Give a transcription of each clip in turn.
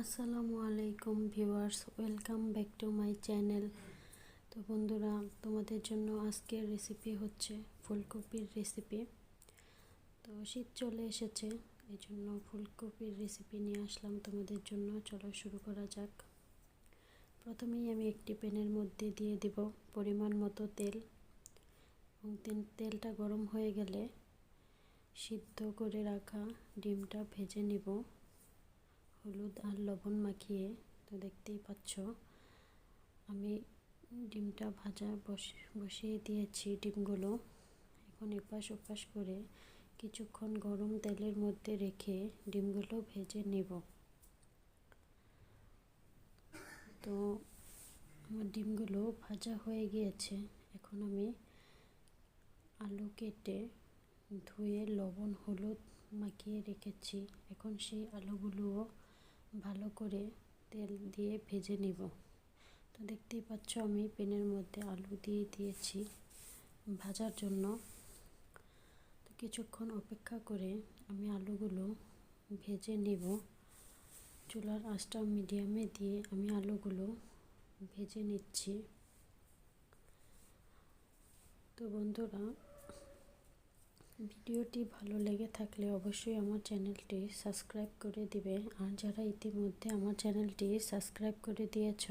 আসসালামু আলাইকুম viewers, welcome back to my channel. তো বন্ধুরা, তোমাদের জন্য আজকের রেসিপি হচ্ছে ফুলকপির রেসিপি তো শীত চলে এসেছে এই জন্য ফুলকপির রেসিপি নিয়ে আসলাম তোমাদের জন্য। চলো শুরু করা যাক। প্রথমেই আমি একটি প্যানের মধ্যে দিয়ে দিব পরিমাণ মতো তেল। এবং তেলটা গরম হয়ে গেলে সিদ্ধ করে রাখা ডিমটা ভেজে নিব। হলুদ আর লবণ মাখিয়ে তো দেখতেই পাচ্ছ, আমি ডিমটা ভাজা বসিয়ে দিয়েছি ডিমগুলো। এখন এপাশ ওপাশ করে কিছুক্ষণ গরম তেলের মধ্যে রেখে ডিমগুলো ভেজে নেব। তো আমার ডিমগুলো ভাজা হয়ে গিয়েছে। এখন আমি আলু কেটে ধুয়ে লবণ, হলুদ মাখিয়ে রেখেছি। এখন সেই আলুগুলোও ভালো করে তেল দিয়ে ভেজে নিব। তো দেখতেই পাচ্ছ আমি পেনের মধ্যে আলু দিয়ে দিয়েছি ভাজার জন্য। তো কিছুক্ষণ অপেক্ষা করে আমি আলুগুলো ভেজে নিব। চুলার আঁচটা মিডিয়ামে দিয়ে আমি আলুগুলো ভেজে নিচ্ছি। তো বন্ধুরা ভিডিওটি ভালো লেগে থাকলে অবশ্যই আমার চ্যানেলটি সাবস্ক্রাইব করে দিবে। আর যারা ইতিমধ্যে আমার চ্যানেলটি সাবস্ক্রাইব করে দিয়েছ,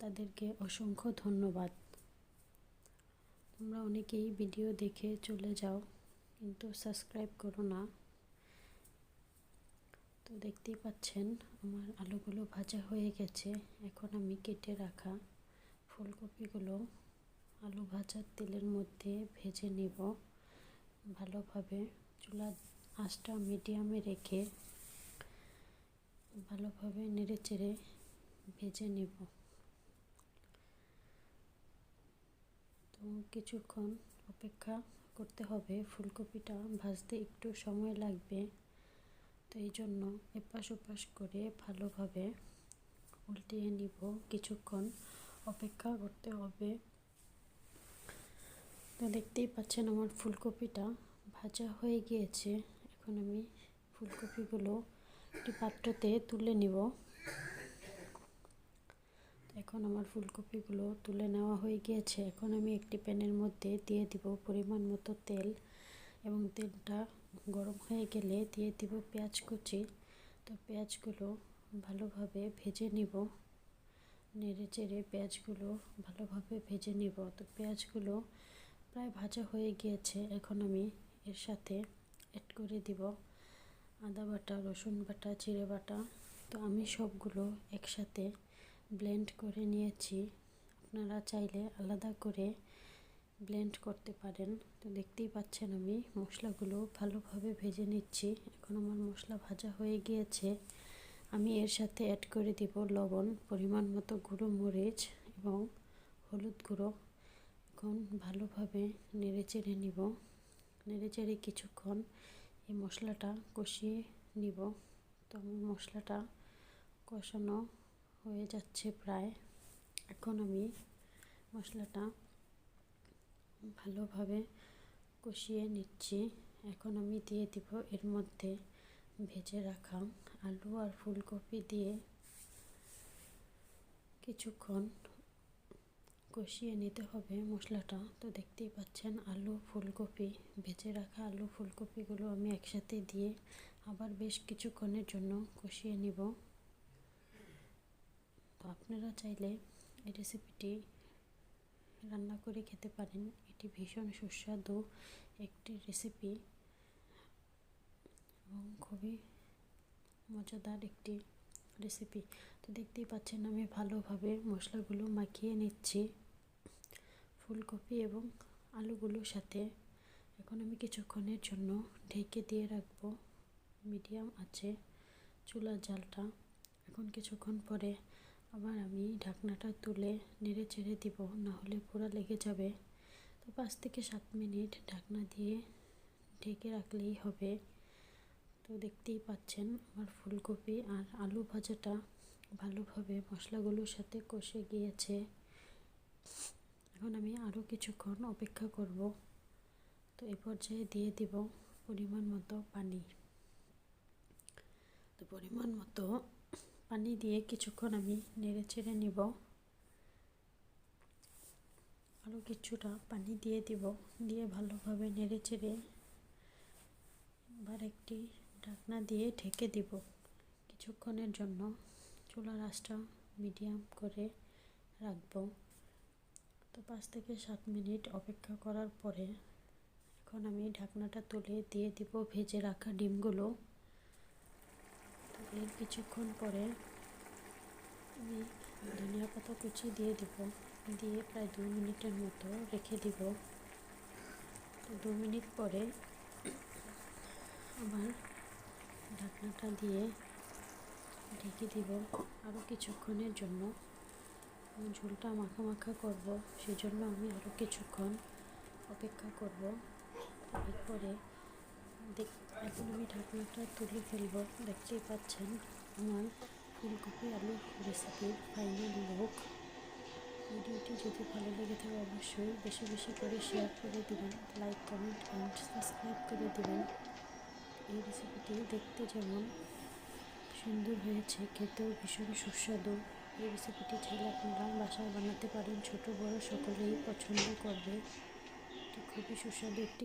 তাদেরকে অসংখ্য ধন্যবাদ। তোমরা অনেকেই ভিডিও দেখে চলে যাও, কিন্তু সাবস্ক্রাইব করো না। তো দেখতেই পাচ্ছেন, আমার আলুগুলো ভাজা হয়ে গেছে। এখন আমি কেটে রাখা ফুলকপিগুলো আলু ভাজার তেলের মধ্যে ভেজে নেব। ভালোভাবে চুলার আঁচটা মিডিয়ামে রেখে ভালোভাবে নেড়ে চেড়ে ভেজে নেব। তো কিছুক্ষণ অপেক্ষা করতে হবে। ফুলকপিটা ভাজতে একটু সময় লাগবে। তো এই জন্য এপাশ ওপাশ করে ভালোভাবে উল্টিয়ে নিব। কিছুক্ষণ অপেক্ষা করতে হবে। তো দেখতেই পাচ্ছেন আমার ফুলকপিটা ভাজা হয়ে গিয়েছে। এখন আমি ফুলকপিগুলো একটি পাত্রতে তুলে নিব। এখন আমার ফুলকপিগুলো তুলে নেওয়া হয়ে গিয়েছে। এখন আমি একটি প্যানের মধ্যে দিয়ে দিব পরিমাণ মতো তেল এবং তেলটা গরম হয়ে গেলে দিয়ে দিব পেঁয়াজ কুচি। তো পেঁয়াজগুলো ভালোভাবে ভেজে নিব। নেড়ে চেড়ে পেঁয়াজগুলো ভালোভাবে ভেজে নিব। তো পেঁয়াজগুলো প্রায় ভাজা হয়ে গিয়েছে। এখন আমি এর সাথে অ্যাড করে দিব আদা বাটা, রসুন বাটা, জিরে বাটা। তো আমি সবগুলো একসাথে ব্লেন্ড করে নিয়েছি। আপনারা চাইলে আলাদা করে ব্লেন্ড করতে পারেন। তো দেখতেই পাচ্ছেন আমি মশলাগুলো ভালোভাবে ভেজে নিচ্ছি। এখন আমার মশলা ভাজা হয়ে গিয়েছে। আমি এর সাথে অ্যাড করে দিব লবণ, পরিমাণ মতো গুঁড়ো মরিচ এবং হলুদ গুঁড়ো। এখন ভালোভাবে নেড়ে চেড়ে নিব। নেড়ে চেড়ে কিছুক্ষণ এই মশলাটা কষিয়ে নিব। তো মশলাটা কষানো হয়ে যাচ্ছে প্রায়। এখন আমি মশলাটা ভালোভাবে কষিয়ে নিচ্ছি। এখন আমি দিয়ে দিব এর মধ্যে ভেজে রাখা আলু আর ফুলকপি দিয়ে কিছুক্ষণ কষিয়ে নিতে হবে মশলাটা। তো দেখতেই পাচ্ছেন আলু, ফুলকপি, ভেজে রাখা আলু, ফুলকপিগুলো আমি একসাথে দিয়ে আবার বেশ কিছুক্ষণের জন্য কষিয়ে নিব। তো আপনারা চাইলে এই রেসিপিটি রান্না করে খেতে পারেন। এটি ভীষণ সুস্বাদু একটি রেসিপি এবং খুবই মজাদার একটি রেসিপি। তো দেখতেই পাচ্ছেন আমি ভালোভাবে মশলাগুলো মাখিয়ে নিচ্ছি। ফুলকপি এবং আলুগুলোর সাথে এখন আমি কিছুক্ষণের জন্য ঢেকে দিয়ে রাখব। মিডিয়াম আছে, চুলার জালটা। এখন কিছুক্ষণ পরে আবার আমি ঢাকনাটা তুলে নেড়ে চেড়ে দিব, নাহলে পুরো লেগে যাবে। তো পাঁচ থেকে সাত মিনিট ঢাকনা দিয়ে ঢেকে রাখলেই হবে। তো দেখতেই পাচ্ছেন আমার ফুলকপি আর আলু ভাজাটা ভালোভাবে মশলাগুলোর সাথে কষে গিয়েছে। এখন আমি আরও কিছুক্ষণ অপেক্ষা করব। তো এ পর্যায়ে দিয়ে দিব পরিমাণ মতো পানি। তো পরিমাণ মতো পানি দিয়ে কিছুক্ষণ আমি নেড়ে চেড়ে নিব। আরও কিছুটা পানি দিয়ে দিব, দিয়ে ভালোভাবে নেড়ে চেড়ে এবার একটি ঢাকনা দিয়ে ঢেকে দিব কিছুক্ষণের জন্য। চুলার আঁচটা মিডিয়াম করে রাখব। তো পাঁচ থেকে সাত মিনিট অপেক্ষা করার পরে এখন আমি ঢাকনাটা তুলে দিয়ে দিব ভেজে রাখা ডিমগুলো। তো এর কিছুক্ষণ পরে আমি ধনিয়া পাতা কুচি দিয়ে দিব। দিয়ে প্রায় দু মিনিটের মতো রেখে দিব। তো দু মিনিট পরে আবার ঢাকনাটা দিয়ে ঢেকে দিব আরও কিছুক্ষণের জন্য। ঝোলটা মাখা মাখা করব, সেজন্য আমি আরও কিছুক্ষণ অপেক্ষা করব। এরপরে দেখ, এখন আমি ঢাকনাটা তুলে ফেলব। দেখতেই পাচ্ছেন, আমার ফুলকপি আলু রেসিপির ফাইনাল লুক ভিডিওটি যদি ভালো লেগে থাকে, অবশ্যই বেশি বেশি করে শেয়ার করে দিবেন। লাইক কমেন্ট অ্যান্ড সাবস্ক্রাইব করে দিবেন। এই রেসিপিটি দেখতে যেমন সুন্দর হয়েছে, খেতেও ভীষণ সুস্বাদু। এই রেসিপিটি চাইলে আপনারা বাসায় বানাতে পারেন। ছোট, বড় সকলেই পছন্দ করবে। এটি খুবই সুস্বাদু একটি